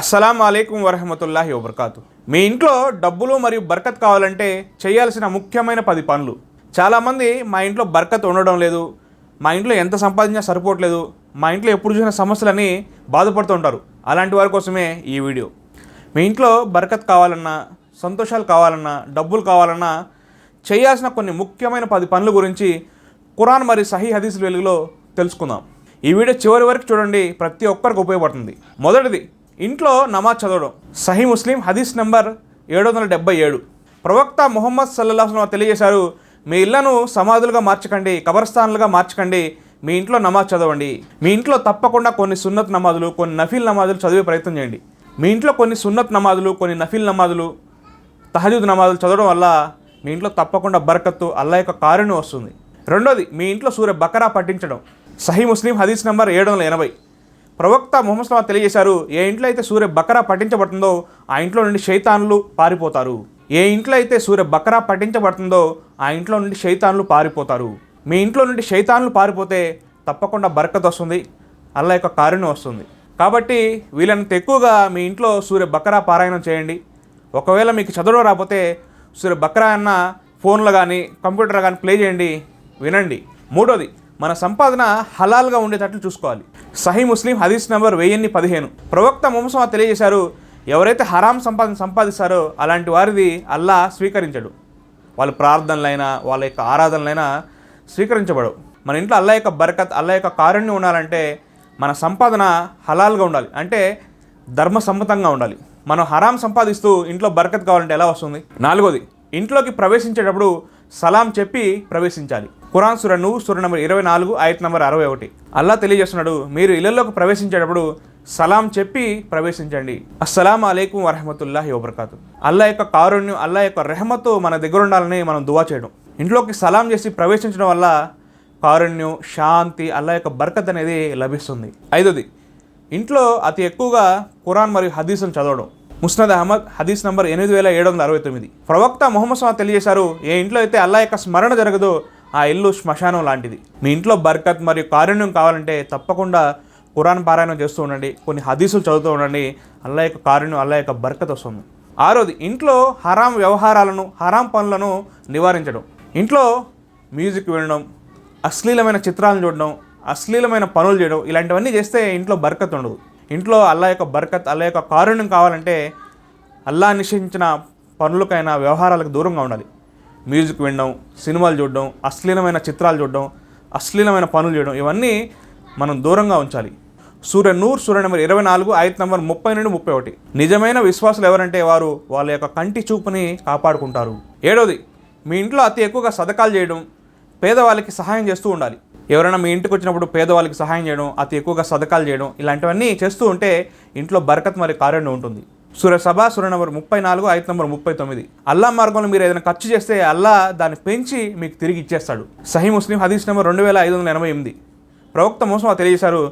అస్సలం అయికం వరహమతుల్లాహి వబర్కాతు. మీ ఇంట్లో డబ్బులు మరియు బర్కత్ కావాలంటే చేయాల్సిన ముఖ్యమైన పది పనులు. చాలామంది మా ఇంట్లో బర్కత్ ఉండడం లేదు మా ఇంట్లో ఎంత సంపాదించినా సరిపోవట్లేదు మా ఇంట్లో ఎప్పుడు చూసిన సమస్యలని బాధపడుతుంటారు అలాంటి వారి కోసమే ఈ వీడియో. మీ ఇంట్లో బర్కత్ కావాలన్నా సంతోషాలు కావాలన్నా డబ్బులు కావాలన్నా చేయాల్సిన కొన్ని ముఖ్యమైన పది పనుల గురించి కురాన్ మరియు సహీ హదీసుల వెలుగులో తెలుసుకుందాం. ఈ వీడియో చివరి వరకు చూడండి ప్రతి ఒక్కరికి ఉపయోగపడుతుంది. మొదటిది ఇంట్లో నమాజ్ చదవడం. సహీ ముస్లిం హదీస్ నెంబర్ ఏడు వందల డెబ్బై ఏడు. ప్రవక్త ముహమ్మద్ సల్లాహం తెలియజేశారు మీ ఇళ్ళను సమాధులుగా మార్చకండి కబరస్థానాలుగా మార్చకండి మీ ఇంట్లో నమాజ్ చదవండి. మీ ఇంట్లో తప్పకుండా కొన్ని సున్నత్ నమాజులు కొన్ని నఫీల్ నమాజులు చదివే ప్రయత్నం చేయండి. మీ ఇంట్లో కొన్ని సున్నత్ నమాజులు కొన్ని నఫీల్ నమాజులు తహజుద్ నమాజులు చదవడం వల్ల మీ ఇంట్లో తప్పకుండా బరకత్తు అల్లా యొక్క కారుణ్యం వస్తుంది. రెండోది మీ ఇంట్లో సూర్య బకరా పట్టించడం సహీ ముస్లిం హదీస్ నెంబర్ ఏడు వందల ఎనభై. ప్రవక్త ముహమ్మద్ సల్లాహ్ తెలియజేశారు ఏ ఇంట్లో అయితే సూర్య బకరా పట్టించబడుతుందో ఆ ఇంట్లో నుండి శైతాన్లు పారిపోతారు. ఏ ఇంట్లో అయితే సూర్య బకరా పట్టించబడుతుందో ఆ ఇంట్లో నుండి శైతాన్లు పారిపోతారు. మీ ఇంట్లో నుండి శైతాన్లు పారిపోతే తప్పకుండా బరకత వస్తుంది అల్లా యొక్క కారుణ్యం వస్తుంది. కాబట్టి వీలైనంత ఎక్కువగా మీ ఇంట్లో సూర్య బకరా పారాయణం చేయండి. ఒకవేళ మీకు చదవడం రాకపోతే సూర్య బక్రా అన్న ఫోన్లో కానీ కంప్యూటర్ కానీ ప్లే చేయండి వినండి. మూడోది మన సంపాదన హలాల్గా ఉండేటట్లు చూసుకోవాలి. సహీ ముస్లిం హదీస్ నెంబర్ వెయ్యిన్ని పదిహేను. ప్రవక్త ముహమ్మద్ తెలియజేశారు ఎవరైతే హరాం సంపాదన సంపాదిస్తారో అలాంటి వారిది అల్లా స్వీకరించడు. వాళ్ళ ప్రార్థనలైనా వాళ్ళ యొక్క ఆరాధనలైనా స్వీకరించబడవు. మన ఇంట్లో అల్లా యొక్క బరకత్ అల్లా యొక్క కారుణ్యం ఉండాలంటే మన సంపాదన హలాల్గా ఉండాలి. అంటే ధర్మసమ్మతంగా ఉండాలి. మనం హరాం సంపాదిస్తూ ఇంట్లో బరకత్ కావాలంటే ఎలా వస్తుంది? నాలుగోది ఇంట్లోకి ప్రవేశించేటప్పుడు సలాం చెప్పి ప్రవేశించాలి. ఖురాన్ సురను నువ్వు సుర నెంబర్ ఇరవై నాలుగు ఆయత్ నెంబర్ అరవై ఒకటి. అల్లా తెలియజేస్తున్నాడు మీరు ఇళ్ళలోకి ప్రవేశించేటప్పుడు సలాం చెప్పి ప్రవేశించండి. అస్సలాం అలైకుం వరహమతుల్లాహి వబర్కాతు. అల్లా యొక్క కారుణ్యం అల్లా యొక్క రెహమతు మన దగ్గర ఉండాలని మనం దువా చేయడం. ఇంట్లోకి సలాం చేసి ప్రవేశించడం వల్ల కారుణ్యం శాంతి అల్లా యొక్క బర్కత్ అనేది లభిస్తుంది. ఐదోది ఇంట్లో అతి ఎక్కువగా ఖురాన్ మరియు హదీసును చదవడం. ముస్నద్ అహ్మద్ హదీస్ నంబర్ ఎనిమిది వేల ఏడు వందల అరవై తొమ్మిది. ప్రవక్త మొహమ్మద్ సహా తెలియజేశారు ఏ ఇంట్లో అయితే అల్లా యొక్క స్మరణ జరగదో ఆ ఇల్లు శ్మశానం లాంటిది. మీ ఇంట్లో బర్కత్ మరియు కారుణ్యం కావాలంటే తప్పకుండా కురాన్ పారాయణం చేస్తూ ఉండండి కొన్ని హదీసులు చదువుతూ ఉండండి అల్లా యొక్క కారుణ్యం అల్లా యొక్క బర్కత్ వస్తుంది. ఆరోది ఇంట్లో హరాం వ్యవహారాలను హరాం పనులను నివారించడం. ఇంట్లో మ్యూజిక్ వినడం అశ్లీలమైన చిత్రాలను చూడడం అశ్లీలమైన పనులు చేయడం ఇలాంటివన్నీ చేస్తే ఇంట్లో బర్కత్ ఉండదు. ఇంట్లో అల్లా యొక్క బర్కత్ అల్లా యొక్క కారుణ్యం కావాలంటే అల్లా నిషేధించిన పనులకైనా వ్యవహారాలకు దూరంగా ఉండాలి. మ్యూజిక్ వినడం సినిమాలు చూడడం అశ్లీలమైన చిత్రాలు చూడడం అశ్లీలమైన పనులు చేయడం ఇవన్నీ మనం దూరంగా ఉంచాలి. సూర్య నూర్ సూర్య నెంబర్ ఇరవై నాలుగు ఐదు నెంబర్ ముప్పై నుండి ముప్పై ఒకటి. నిజమైన విశ్వాసులు ఎవరంటే వారు వాళ్ళ యొక్క కంటి చూపుని కాపాడుకుంటారు. ఏడోది మీ ఇంట్లో అతి ఎక్కువగా సదకాలు చేయడం పేదవాళ్ళకి సహాయం చేస్తూ ఉండాలి. ఎవరైనా మీ ఇంటికి వచ్చినప్పుడు పేదవాళ్ళకి సహాయం చేయడం అతి ఎక్కువగా సదకాలు చేయడం ఇలాంటివన్నీ చేస్తూ ఉంటే ఇంట్లో బరకత్ మరియు కారుణ్యం ఉంటుంది. సూర్య సభ సూర్య నెంబర్ ముప్పై నాలుగు ఐదు నెంబర్ ముప్పై తొమ్మిది. అల్లా మార్గంలో మీరు ఏదైనా ఖర్చు చేస్తే అల్లా దాన్ని పెంచి మీకు తిరిగి ఇచ్చేస్తాడు. సహీ ముస్లిం హదీస్ నెంబర్ రెండు వేల ఐదు వందల ఎనభై ఎనిమిది. ప్రవక్త మోసం తెలియజేశారు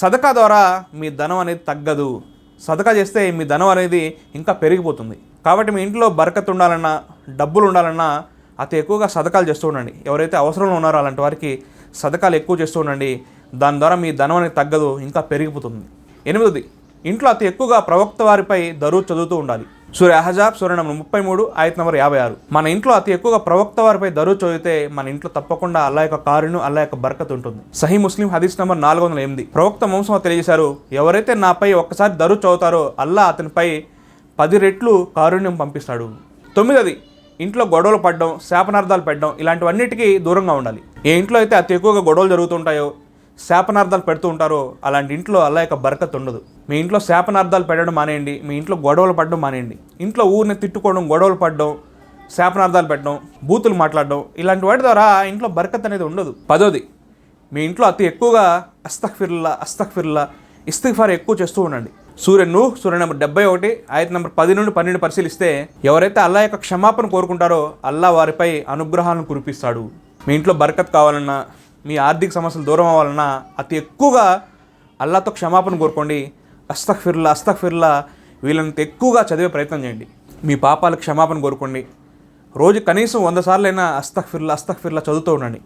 సదకా ద్వారా మీ ధనం అనేది తగ్గదు. సదకా చేస్తే మీ ధనం అనేది ఇంకా పెరిగిపోతుంది. కాబట్టి మీ ఇంట్లో బరకత్ ఉండాలన్నా డబ్బులు ఉండాలన్నా అతి ఎక్కువగా సదకాలు చేస్తూ ఉండండి. ఎవరైతే అవసరంలో ఉన్నారో అలాంటి వారికి సదకాలు ఎక్కువ చేస్తూ ఉండండి. దాని ద్వారా మీ ధనం అనేది తగ్గదు ఇంకా పెరిగిపోతుంది. ఎనిమిది ఇంట్లో అతి ఎక్కువగా ప్రవక్త వారిపై దరువు చదువుతూ ఉండాలి. సూర్య అహజాబ్ సూర్య నంబర్ ముప్పై మూడు ఆయత నంబర్ యాభై ఆరు. మన ఇంట్లో అతి ఎక్కువగా ప్రవక్త వారిపై దరువు చదివితే మన ఇంట్లో తప్పకుండా అల్లా యొక్క కారును అల్లా యొక్క బరకత్ ఉంటుంది. సహీ ముస్లిం హదీస్ నంబర్ నాలుగు వందల ఎనిమిది. ప్రవక్త వంశం తెలియజేశారు ఎవరైతే నాపై ఒక్కసారి దరువు చదువుతారో అల్లా అతనిపై పది రెట్లు కారుణ్యం పంపిస్తాడు. తొమ్మిదది ఇంట్లో గొడవలు పడడం శాపనార్థాలు పెట్టడం ఇలాంటివన్నిటికీ దూరంగా ఉండాలి. ఏ ఇంట్లో అయితే అతి ఎక్కువగా గొడవలు జరుగుతుంటాయో శాపనార్థాలు పెడుతూ ఉంటారో అలాంటి ఇంట్లో అలా యొక్క బరకత్ ఉండదు. మీ ఇంట్లో శాపనార్థాలు పెట్టడం మానేయండి మీ ఇంట్లో గొడవలు పడడం మానేయండి. ఇంట్లో ఊరిని తిట్టుకోవడం గొడవలు పడడం శాపనార్థాలు పెట్టడం బూతులు మాట్లాడడం ఇలాంటి వాటి ద్వారా ఇంట్లో బరకత్ అనేది ఉండదు. పదోది మీ ఇంట్లో అతి ఎక్కువగా అస్తక్ఫిర్లా అస్తక్ఫిర్లా ఇస్తిఫార్ ఎక్కువ చేస్తూ ఉండండి. సూర్యన్ సూర్య నెంబర్ డెబ్బై ఒకటి ఆయత నెంబర్ పది నుండి పన్నెండు పరిశీలిస్తే ఎవరైతే అల్లా యొక్క క్షమాపణ కోరుకుంటారో అల్లా వారిపై అనుగ్రహాలను కురిపిస్తాడు. మీ ఇంట్లో బరకత్ కావాలన్నా మీ ఆర్థిక సమస్యలు దూరం అవ్వాలన్నా అతి ఎక్కువగా అల్లాతో క్షమాపణ కోరుకోండి. అస్తక్ఫిర్లా అస్తక్ఫిర్లా వీళ్ళంత ఎక్కువగా చదివే ప్రయత్నం చేయండి. మీ పాపాలకు క్షమాపణ కోరుకోండి. రోజు కనీసం వంద సార్లైనా అస్తఖ్ర్లా అస్తక్ ఫిర్లా చదువుతూ ఉండండి.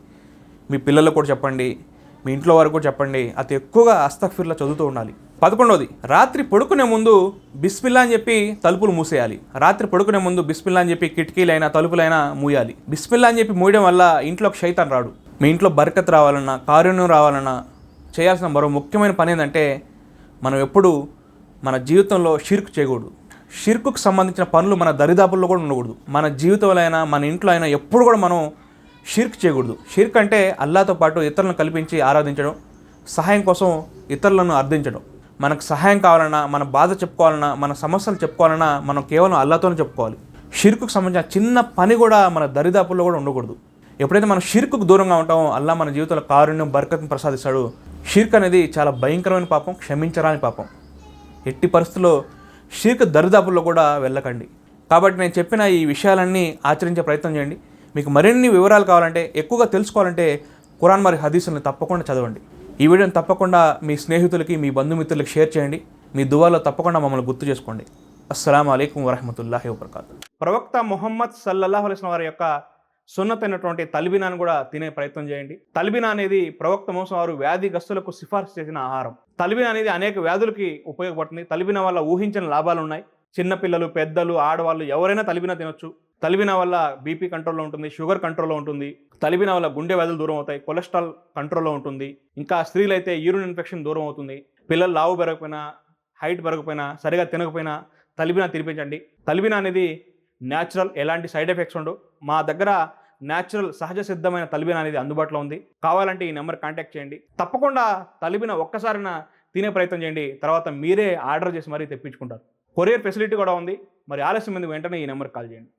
మీ పిల్లలకు కూడా చెప్పండి. మీ ఇంట్లో వరకు చెప్పండి. అతి ఎక్కువగా అస్తఫిర్లా చదువుతూ ఉండాలి. పదకొండవది రాత్రి పడుకునే ముందు బిస్మిల్లా అని చెప్పి తలుపులు మూసేయాలి. రాత్రి పడుకునే ముందు బిస్మిల్లా అని చెప్పి కిటికీలైనా తలుపులైనా మూయాలి. బిస్మిల్లా అని చెప్పి మూయడం వల్ల ఇంట్లోకి శైతాన్ రాడు. మీ ఇంట్లో బరకత్ రావాలన్నా కారుణ్యం రావాలన్నా చేయాల్సిన మరో ముఖ్యమైన పని ఏంటంటే మనం ఎప్పుడు మన జీవితంలో షిర్క్ చేయకూడదు. షిర్కుకు సంబంధించిన పనులు మన దరిదాపుల్లో కూడా ఉండకూడదు. మన జీవితంలో అయినా మన ఇంట్లో అయినా ఎప్పుడు కూడా మనం షిర్క్ చేయకూడదు. షిర్క్ అంటే అల్లాతో పాటు ఇతరులను కల్పించి ఆరాధించడం సహాయం కోసం ఇతరులను అర్థించడం. మనకు సహాయం కావాలన్నా మన బాధ చెప్పుకోవాలన్నా మన సమస్యలు చెప్పుకోవాలన్నా మనం కేవలం అల్లాతోనే చెప్పుకోవాలి. షిర్కుకు సంబంధించిన చిన్న పని కూడా మన దరిదాపుల్లో కూడా ఉండకూడదు. ఎప్పుడైతే మనం షిర్కుకు దూరంగా ఉంటామో అల్లా మన జీవితంలో కారుణ్యం బర్కత్ని ప్రసాదిస్తాడు. షిర్క్ అనేది చాలా భయంకరమైన పాపం క్షమించరాని పాపం. ఎట్టి పరిస్థితుల్లో షిర్క్ దరిదాపుల్లో కూడా వెళ్ళకండి. కాబట్టి నేను చెప్పిన ఈ విషయాలన్నీ ఆచరించే ప్రయత్నం చేయండి. మీకు మరిన్ని వివరాలు కావాలంటే ఎక్కువగా తెలుసుకోవాలంటే ఖురాన్ మరి హదీసులను తప్పకుండా చదవండి. ఈ వీడియోని తప్పకుండా మీ స్నేహితులకి మీ బంధుమిత్రులకి షేర్ చేయండి. మీ దువాలో తప్పకుండా మమ్మల్ని గుర్తు చేసుకోండి. అస్సలం అయికం వరహమతుల్లాహి వబర్కాతు. ప్రవక్త మొహమ్మద్ సల్లల్లాహు అలైస్ వారి యొక్క సున్నతైనటువంటి తల్బినాను కూడా తినే ప్రయత్నం చేయండి. తల్బినా అనేది ప్రవక్త మోసం వారు వ్యాధిగ్రస్తులకు సిఫార్సు చేసిన ఆహారం. తల్బినా అనేది అనేక వ్యాధులకి ఉపయోగపడుతుంది. తల్బినా వల్ల ఊహించిన లాభాలు ఉన్నాయి చిన్నపిల్లలు పెద్దలు ఆడవాళ్ళు ఎవరైనా తలిబినా తినొచ్చు. తలిబినా వల్ల బీపీ కంట్రోల్లో ఉంటుంది షుగర్ కంట్రోల్లో ఉంటుంది తలిబినా వల్ల గుండె వ్యాధులు దూరం అవుతాయి కొలెస్ట్రాల్ కంట్రోల్లో ఉంటుంది ఇంకా స్త్రీలు అయితే యూరిన్ ఇన్ఫెక్షన్ దూరం అవుతుంది పిల్లలు లావు పెరగకపోయినా హైట్ పెరగకపోయినా సరిగా తినకపోయినా తలిబిన తినిపించండి తలిబినా అనేది న్యాచురల్ ఎలాంటి సైడ్ ఎఫెక్ట్స్ ఉండవు. మా దగ్గర న్యాచురల్ సహజ సిద్ధమైన తలిబిన అనేది అందుబాటులో ఉంది. కావాలంటే ఈ నెంబర్ కాంటాక్ట్ చేయండి. తప్పకుండా తలిబిన ఒక్కసారిన తినే ప్రయత్నం చేయండి. తర్వాత మీరే ఆర్డర్ చేసి మరీ తెప్పించుకుంటారు. కొరియర్ ఫెసిలిటీ కూడా ఉంది. మరి ఆలస్యం మీద వెంటనే ఈ నెంబర్ కాల్ చేయండి.